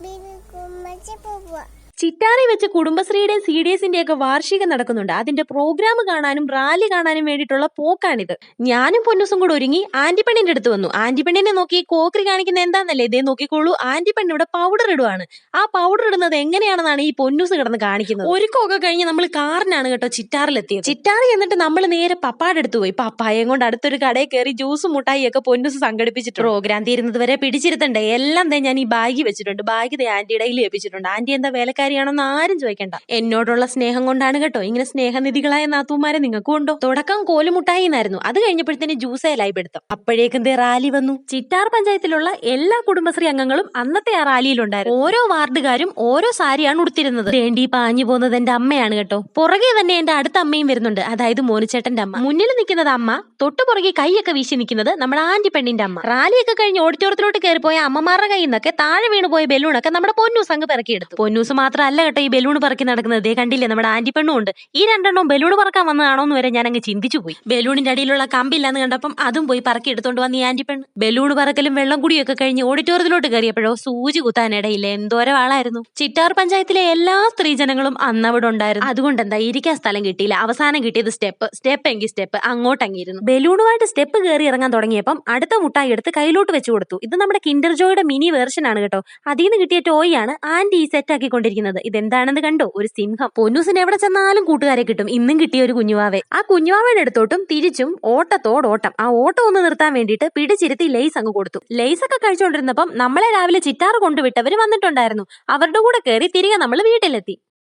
咪咪，哥，马吉布布 ചിറ്റാറി വെച്ച് കുടുംബശ്രീയുടെയും C D എസിന്റെ ഒക്കെ വാർഷികം നടക്കുന്നുണ്ട്. അതിന്റെ പ്രോഗ്രാം കാണാനും റാലി കാണാനും വേണ്ടിയിട്ടുള്ള പോക്കാണിത്. ഞാനും പൊന്നുസും കൂടെ ഒരുങ്ങി ആന്റിപ്പണ്ണിന്റെ അടുത്ത് വന്നു. ആന്റിപ്പണ്ണിനെ നോക്കി കോക്രി കാണിക്കുന്ന എന്താന്നല്ലേ? ഇതേ നോക്കിക്കോളൂ. ആന്റിപ്പണ്ണി പെണ്ണ് ഇവിടെ പൗഡർ ഇടുവാണ്. ആ പൗഡർ ഇടുന്നത് എങ്ങനെയാണെന്നാണ് ഈ പൊന്നൂസ് കിടന്ന് കാണിക്കുന്നത്. ഒരുക്കമൊക്കെ കഴിഞ്ഞ് നമ്മൾ കാറിനാണ് കേട്ടോ ചിറ്റാറിലെത്തിയത്. ചിറ്റാറി എന്നിട്ട് നമ്മൾ നേരെ പപ്പാടെ അടുത്ത് പോയി. പപ്പായം കൊണ്ട് അടുത്തൊരു കടയിൽ കയറി ജ്യൂസും മുട്ടായി ഒക്കെ പൊന്നൂസ് സംഘടിപ്പിച്ചിട്ട് പ്രോഗ്രാം തീരുന്നത് വരെ പിടിച്ചിരുത്തണ്ടേ? എല്ലാം ഞാൻ ഈ ബാഗി വെച്ചിട്ടുണ്ട്. ബാഗി ആന്റിയുടെ കയ്യിൽ ഏൽപ്പിച്ചിട്ടുണ്ട്. ആന്റി എന്താ വേലക്കാരിയാണെന്ന് ആരും ചോദിക്കണ്ട. എന്നോടുള്ള സ്നേഹം കൊണ്ടാണ് കേട്ടോ. ഇങ്ങനെ സ്നേഹനിധികളായ നാത്തൂമാരെ നിങ്ങൾക്കും ഉണ്ടോ? തുടക്കം കോലുമുട്ടായി എന്നായിരുന്നു അത് കഴിഞ്ഞപ്പോഴത്തേന് ജ്യൂസേലായി പെടുത്തും. അപ്പോഴേക്കും റാലി വന്നു. ചിറ്റാർ പഞ്ചായത്തിലുള്ള എല്ലാ കുടുംബശ്രീ അംഗങ്ങളും അന്നത്തെ ആ റാലിയിലുണ്ടായിരുന്നു ഓരോ വാർഡുകാരും ഓരോ സാരിയാണ് ഉടുത്തിരുന്നത്. വേണ്ടി പാഞ്ഞു പോകുന്നത് എന്റെ അമ്മയാണ് കേട്ടോ. പുറകെ തന്നെ എന്റെ അടുത്ത അമ്മയും വരുന്നുണ്ട്. അതായത് മോനുചേട്ടന്റെ അമ്മ. മുന്നിൽ നിൽക്കുന്നത് അമ്മ. തൊട്ടു പുറകെ കൈയൊക്കെ വീശി നിൽക്കുന്നത് നമ്മുടെ ആന്റി പെണ്ണിന്റെ അമ്മ. റാലിയൊക്കെ കഴിഞ്ഞ് ഓഡിറ്റോറിയത്തിലോട്ട് കയറി പോയ അമ്മമാരുടെ കയ്യിൽ നിന്നൊക്കെ താഴെ വീണ് പോയ ബലൂണൊക്കെ നമ്മുടെ പൊന്നൂസ് അങ്ങ് പിറക്കിയെടുത്തു. പൊന്നൂസ് മാത്രമല്ല കേട്ടോ ഈ ബലൂൺ പറക്കി നടക്കുന്നത്. ദേ കണ്ടില്ലേ നമ്മുടെ ആന്റി പെണ്ണും ഉണ്ട്. ഈ രണ്ടെണ്ണം ബലൂൺ പറക്കാൻ വന്നതാണോ എന്ന് വരെ ഞാൻ അങ്ങ് ചിന്തിച്ചു പോയി. ബലൂണിന്റെ അടിയിലുള്ള കമ്പില്ലെന്ന് കണ്ടപ്പം അതും പോയി പറക്കി എടുത്തോണ്ട് വന്ന ഈ ആന്റി പെണ് ബലൂൺ പറക്കലും വെള്ളം കുടിയൊക്കെ കഴിഞ്ഞ് ഓഡിറ്റോറിയത്തിലോട്ട് കയറിയപ്പോഴോ സൂചി കുത്താനിടയില്ല എന്തോരം ആളായിരുന്നു. ചിറ്റാർ പഞ്ചായത്തിലെ എല്ലാ സ്ത്രീജനങ്ങളും അന്ന് അവിടെ ഉണ്ടായിരുന്നു. അതുകൊണ്ട് എന്താ ഇരിക്കാൻ സ്ഥലം കിട്ടിയില്ല. അവസാനം കിട്ടിയത് സ്റ്റെപ്പ്. സ്റ്റെപ്പ് എങ്കിൽ സ്റ്റെപ്പ് അങ്ങോട്ടങ്ങിയിരുന്നു ബലൂണുമായിട്ട് സ്റ്റെപ്പ് കയറി ഇറങ്ങാൻ തുടങ്ങിയപ്പം അടുത്ത മുട്ടായി എടുത്ത് കയ്യിലോട്ട് വെച്ചു കൊടുത്തു. ഇത് നമ്മുടെ കിൻഡർ ജോയുടെ മിനി വേർഷൻ ആണ് കേട്ടോ. അതിൽ നിന്ന് കിട്ടിയ ടോയ് ആണ് ആന്റി ഈ സെറ്റ് ആക്കിക്കൊണ്ടിരിക്കുന്നത്. ഇതെന്താണെന്ന് കണ്ടോ? ഒരു സിംഹം. പൊന്നൂസിന് എവിടെ ചെന്നാലും കൂട്ടുകാരെ കിട്ടും. ഇന്നും കിട്ടിയ ഒരു കുഞ്ഞുവാവെ. ആ കുഞ്ഞുവാവയുടെ അടുത്തോട്ടും തിരിച്ചും ഓട്ടത്തോടോട്ടം ആ ഓട്ടം ഒന്ന് നിർത്താൻ വേണ്ടിയിട്ട് പിടിച്ചിരുത്തി ലൈസ് അങ്ങ് കൊടുത്തു. ലൈസ് ഒക്കെ കഴിച്ചുകൊണ്ടിരുന്നപ്പം നമ്മളെ രാവിലെ ചിറ്റാറ് കൊണ്ടുവിട്ടവര് വന്നിട്ടുണ്ടായിരുന്നു. അവരുടെ കൂടെ കയറി തിരികെ നമ്മൾ വീട്ടിലെത്തി.